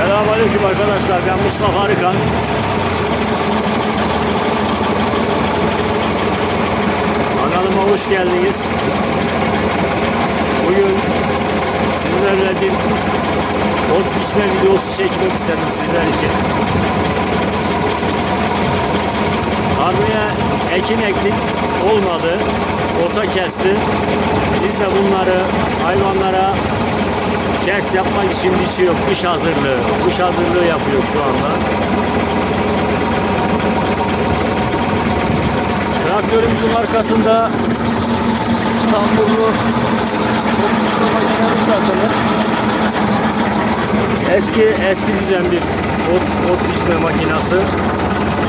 Selamünaleyküm arkadaşlar. Ben Mustafa Arıkan. Kanalıma hoş geldiniz. Bugün sizlerle bir ot biçme videosu çekmek istedim sizler için. Tarlaya ekin ektik olmadı. Ota kesti. Biz de bunları hayvanlara Kers yapmak için biçiyor. Kış hazırlığı. Kış hazırlığı yapıyor şu anda. Traktörümüzün arkasında tamburlu makinemiz takılı. Eski eski düzen bir ot, ot biçme makinası.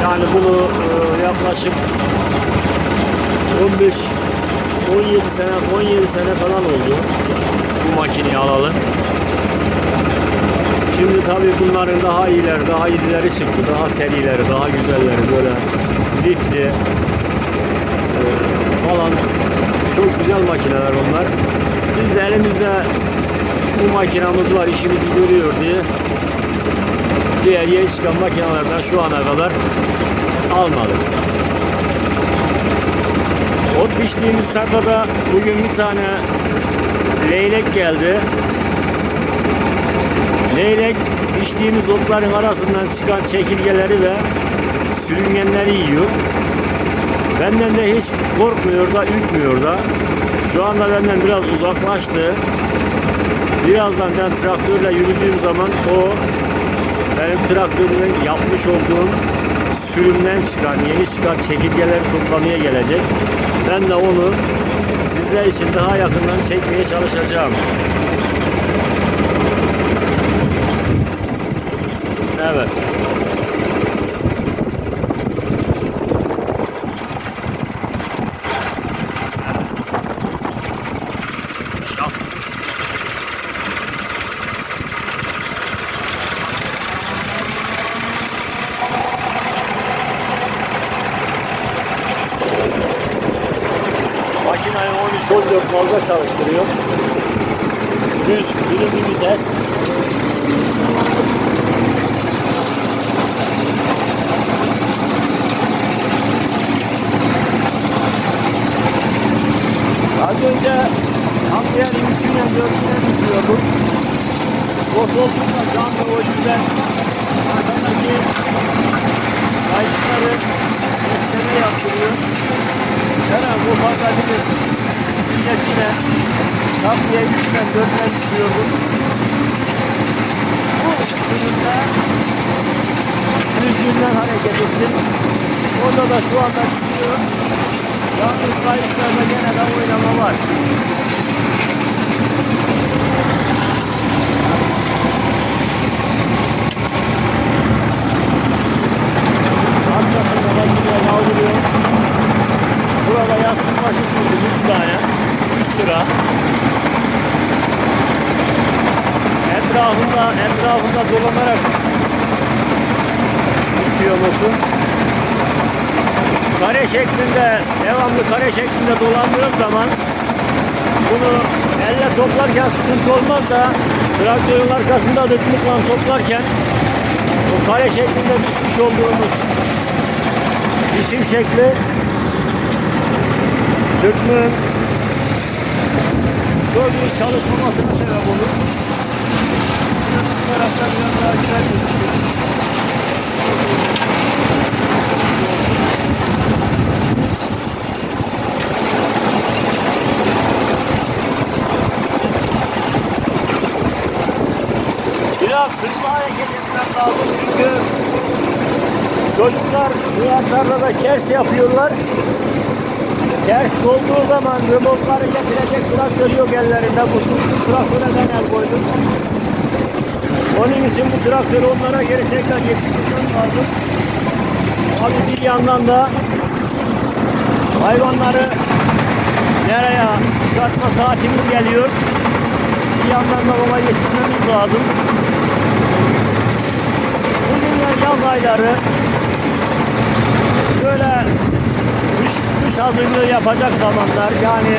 Yani bunu e, yaklaşık 15 17 sene 17 sene falan oldu bu makineyi alalı. Şimdi tabii bunların daha iyileri, daha iyileri çıktı. Daha serileri, daha güzelleri böyle lifli e, falan çok güzel makineler onlar. Biz de elimizde bu makinamız var, işimizi görüyor diye diğer yeni çıkan makinelerden şu ana kadar almadık. Ot biçtiğimiz tarlada bugün bir tane leylek geldi. Leylek biçtiğimiz otların arasından çıkan çekirgeleri ve sürüngenleri yiyor. Benden de hiç korkmuyor da ürkmüyor da. Şu anda benden biraz uzaklaştı. Birazdan ben traktörle yürüdüğüm zaman o benim traktörümün yapmış olduğum sürümden çıkan, yeni çıkan çekirgeleri toplamaya gelecek. Ben de onu sizler için daha yakından çekmeye çalışacağım. Evet. Makinayı 13-14 fazla çalıştırıyor. Düz, birinci vites. Az önce Hamdiye'nin üçünden dördünden düşüyordum. O koltukla canlı o yüzden arkadaki kayıtları besleme yaptırıyor. Her an bu fazlalığın düşüncesine Hamdiye üçten dörtten düşüyordum. Bu sürümde düzgünden hareket ettim. Orada da şu anda gidiyor. Yalnız kayıtlarda gene de oynama var. Arkasında makineye kaldırıyor. Burada yastık başı sürdü 3 tane. 3 sıra. Etrafında, etrafında dolanarak düşüyor motor kare şeklinde devamlı kare şeklinde dolandığım zaman bunu elle toplarken sıkıntı olmaz da traktörün arkasında dıklıkla toplarken o kare şeklinde düşmüş olduğumuz biçim şekli çok iyi çalışmamasına sebep olur. Bu tarafta biraz daha güzel gözüküyor. Biraz hızlı hareket etmem lazım çünkü çocuklar bu tarlada kers yapıyorlar. Ters olduğu zaman römorkları getirecek traktör yok ellerinde. Bu sürücü traktöre ben el koydum. Onun için bu traktörü onlara geri tekrar getirmem lazım. Abi bir yandan da hayvanları nereye çıkartma saatimiz geliyor. Bir yandan da ona yetişmemiz lazım. Bugünler yaz ayları böyle kış, kış hazırlığı yapacak zamanlar yani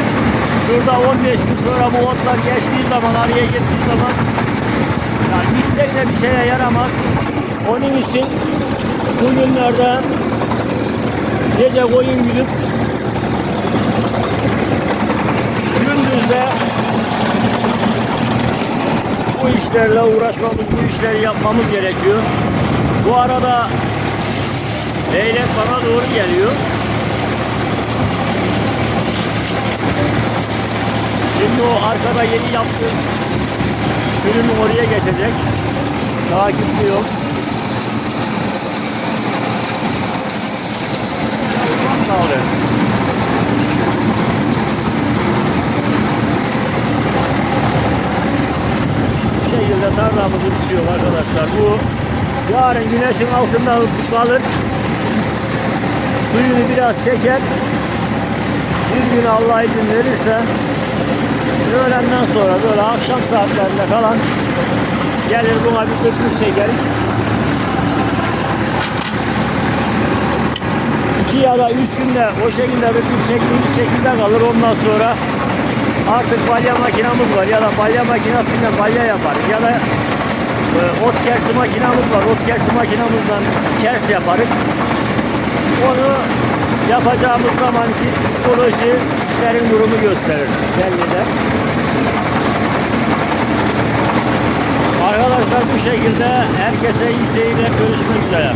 şurada 15 gün sonra bu otlar geçtiği zaman araya girdiği zaman yani gitsek de bir şeye yaramaz. Onun için bugünlerde gece koyun gidip gündüz de bu işlerle uğraşmamız, bu işleri yapmamız gerekiyor. Bu arada leylek bana doğru geliyor. Şimdi o arkada yeni yaptığım sürümü oraya geçecek. Takipçi yok. Sağ olun. Bu şekilde tarlamızı biçiyor arkadaşlar. Bu yarın güneşin altında kalır. Suyunu biraz çeker. Bir gün Allah izin verirse öğlenden sonra böyle akşam saatlerinde falan gelir buna bir köpük çekeriz. İki ya da üç günde o şekilde köpük çektiğimiz şekilde kalır. Ondan sonra artık balya makinamız var ya da balya makinesiyle balya yaparız ya da e, ot kersi makinamız var. Ot kersi makinamızdan kers yaparız. Onu yapacağımız zamanki psikoloji işlerin durumu gösterir. Belli de. Arkadaşlar bu şekilde herkese iyi seyirler görüşmek üzere.